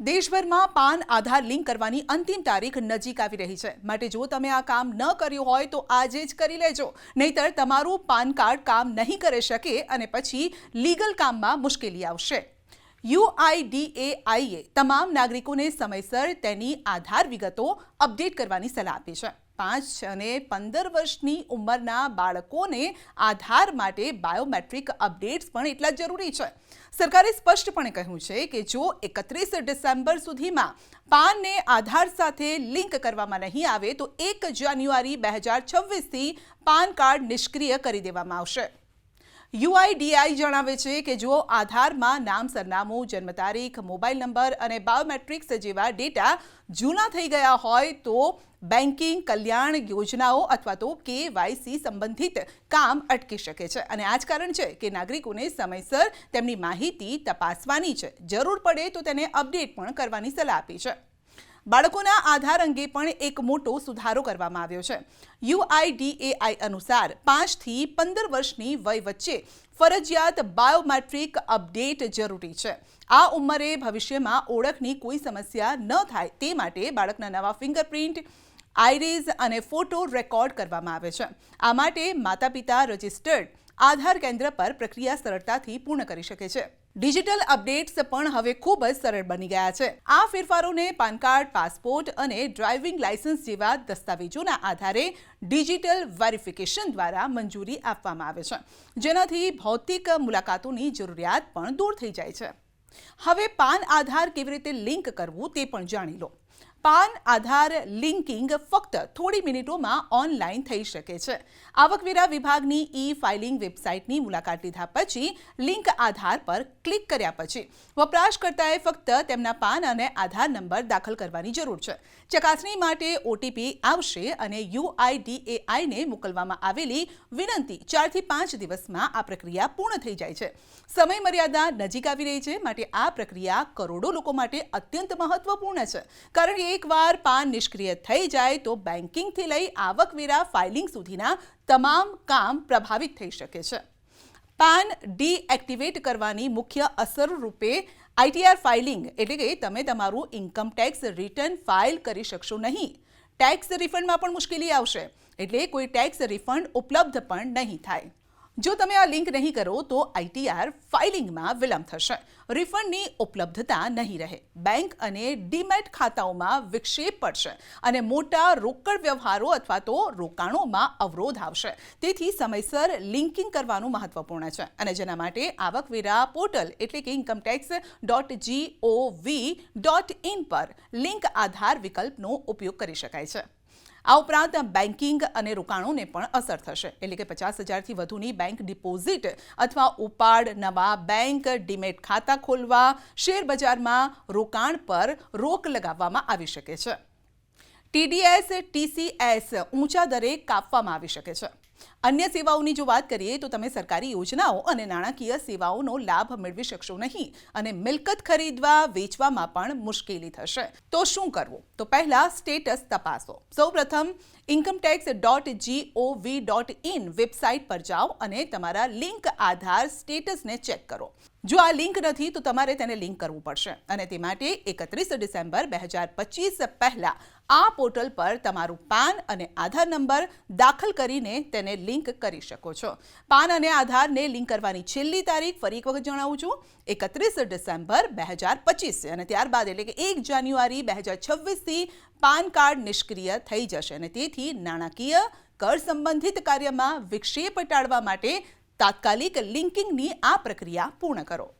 દેશભરમાં પાન આધાર લિંક કરવાની અંતિમ તારીખ નજીક આવી રહી છે. માટે જો તમે આ કામ ન કર્યું હોય તો આજે જ કરી લેજો. નહીતર તમારું પાન કાર્ડ કામ નહીં કરી શકે અને પછી લીગલ કામમાં મુશ્કેલી આવશે. યુઆઈડીએઆઈએ તમામ નાગરિકોને સમયસર તેની આધાર વિગતો અપડેટ કરવાની સલાહ આપી છે. પાંચ અને પંદર વર્ષની ઉંમરના બાળકોને આધાર માટે બાયોમેટ્રિક અપડેટ્સ પણ એટલા જરૂરી છે. સરકારે સ્પષ્ટપણે કહ્યું છે કે જો એકત્રીસ ડિસેમ્બર સુધીમાં પાનને આધાર સાથે લિંક કરવામાં નહીં આવે તો એક જાન્યુઆરી બે હજાર છવ્વીસથી પાન કાર્ડ નિષ્ક્રિય કરી દેવામાં આવશે. યુઆઈડીઆઈ જણાવે છે કે જો આધારમાં નામ, સરનામું, જન્મ તારીખ, મોબાઈલ નંબર અને બાયોમેટ્રિક્સ જેવા ડેટા જૂના થઈ ગયા હોય તો બેન્કિંગ કલ્યાણ યોજનાઓ અથવા તો કેવાયસી સંબંધિત કામ અટકી શકે છે. અને આ જ કારણ છે કે નાગરિકોને સમયસર તેમની માહિતી તપાસવાની છે. જરૂર પડે તો તેને અપડેટ પણ કરવાની સલાહ આપી છે. બાળકોના આધાર અંગે પણ એક મોટો સુધારો કરવામાં આવ્યો છે. યુઆઈડીએઆઈ અનુસાર પાંચથી પંદર વર્ષની વય વચ્ચે ફરજિયાત બાયોમેટ્રિક અપડેટ જરૂરી છે. આ ઉંમરે ભવિષ્યમાં ઓળખની કોઈ સમસ્યા ન થાય તે માટે બાળકના નવા ફિંગરપ્રિન્ટ આઈરીઝ અને ફોટો રેકોર્ડ કરવામાં આવે છે. આ માટે માતા પિતા રજિસ્ટર્ડ આધાર કેન્દ્ર પર પ્રક્રિયા સરળતાથી પૂર્ણ કરી શકે છે. ડિજિટલ અપડેટ્સ પણ હવે ખૂબ જ સરળ બની ગયા છે. આ ફેરફારોને પાન કાર્ડ, પાસપોર્ટ અને ડ્રાઇવિંગ લાયસન્સ જેવા દસ્તાવેજોના આધારે ડિજિટલ વેરિફિકેશન દ્વારા મંજૂરી આપવામાં આવે છે. જેનાથી ભૌતિક મુલાકાતોની જરૂરિયાત પણ દૂર થઈ જાય છે. હવે પાન આધાર કેવી રીતે લિંક કરવું તે પણ જાણી લો. પાન આધાર લિંકિંગ ફક્ત થોડી મિનિટોમાં ઓનલાઈન થઈ શકે છે. આવકવેરા વિભાગની ઈ ફાઇલિંગ વેબસાઇટની મુલાકાત લીધા પછી લિંક આધાર પર ક્લિક કર્યા પછી વપરાશકર્તાએ ફક્ત તેમના પાન અને આધાર નંબર દાખલ કરવાની જરૂર છે. ચકાસણી માટે ઓટીપી આવશે અને યુઆઈડીએઆઈને મોકલવામાં આવેલી વિનંતી ચારથી પાંચ દિવસમાં આ પ્રક્રિયા પૂર્ણ થઈ જાય છે. સમય મર્યાદા નજીક આવી રહી છે, માટે આ પ્રક્રિયા કરોડો લોકો માટે અત્યંત મહત્વપૂર્ણ છે. કારણ કે એકવાર પાન નિષ્ક્રિય થઈ જાય તો બેન્કિંગથી લઈ આવકવેરા ફાઇલિંગ સુધીના તમામ કામ પ્રભાવિત થઈ શકે છે. પાન ડીએક્ટિવેટ કરવાની મુખ્ય અસર રૂપે આઈટીઆર ફાઇલિંગ એટલે કે તમે તમારું ઇન્કમ ટેક્સ રિટર્ન ફાઇલ કરી શકશો નહીં. ટેક્સ રિફંડમાં પણ મુશ્કેલી આવશે એટલે કોઈ ટેક્સ રિફંડ ઉપલબ્ધ પણ નહીં થાય. જો તમે આ લિંક નહીં કરો, તો આઈટીઆર ફાઇલિંગમાં વિલંબ થશે. રિફંડની ઉપલબ્ધતા નહીં રહે. બેંક અને ડીમેટ ખાતાઓમાં વિક્ષેપ પડશે અને મોટા રોકડ વ્યવહારો અથવા તો રોકાણોમાં અવરોધ આવશે. તેથી સમયસર લિંકિંગ કરવાનું મહત્વપૂર્ણ છે. અને જેના માટે આવકવેરા પોર્ટલ એટલે કે income tax dot G O V dot in પર લિંક આધાર વિકલ્પનો ઉપયોગ કરી શકાય છે. આ ઉપરાંત બેન્કિંગ અને રોકાણોને પણ અસર થશે. એટલે કે પચાસ હજારથી વધુની બેંક ડિપોઝિટ અથવા ઉપાડ નવા બેંક ડીમેટ ખાતા ખોલવા, શેર બજારમાં રોકાણ પર રોક લગાવવામાં આવી શકે છે. ટીડીએસ ટીસીએસ ઊંચા દરે કાપવામાં આવી શકે છે. અન્ય સેવાઓની જો વાત કરીએ તો તમે સરકારી યોજનાઓ અને નાણાકીય સેવાઓનો લાભ મેળવી શકશો નહીં અને મિલકત ખરીદવા વેચવામાં પણ મુશ્કેલી થશે. તો શું કરવું? તો પહેલા સ્ટેટસ તપાસો. સૌપ્રથમ income tax dot G O V dot in website પર જાઓ અને તમારા લિંક આધાર સ્ટેટસને ચેક કરો. જો આ લિંક નથી, તો તમારે તેને લિંક કરવું પડશે અને તે માટે એકત્રીસ ડિસેમ્બર બે હજાર પચીસ પહેલા આ પોર્ટલ પર તમારું પાન અને આધાર નંબર દાખલ કરીને તેને લિંક કરી શકો છો. પાન અને આધારને લિંક કરવાની છેલ્લી તારીખ ફરી એક વખત જણાવું છું. એકત્રીસ ડિસેમ્બર બે હજાર પચીસ અને ત્યારબાદ એટલે કે એક જાન્યુઆરી બે હજાર છવ્વીસથી પાન કાર્ડ નિષ્ક્રિય થઈ જશે અને તેથી નાણાકીય કર સંબંધિત કાર્યમાં વિક્ષેપ ટાળવા માટે તાત્કાલિક લિંકિંગની આ પ્રક્રિયા પૂર્ણ કરો.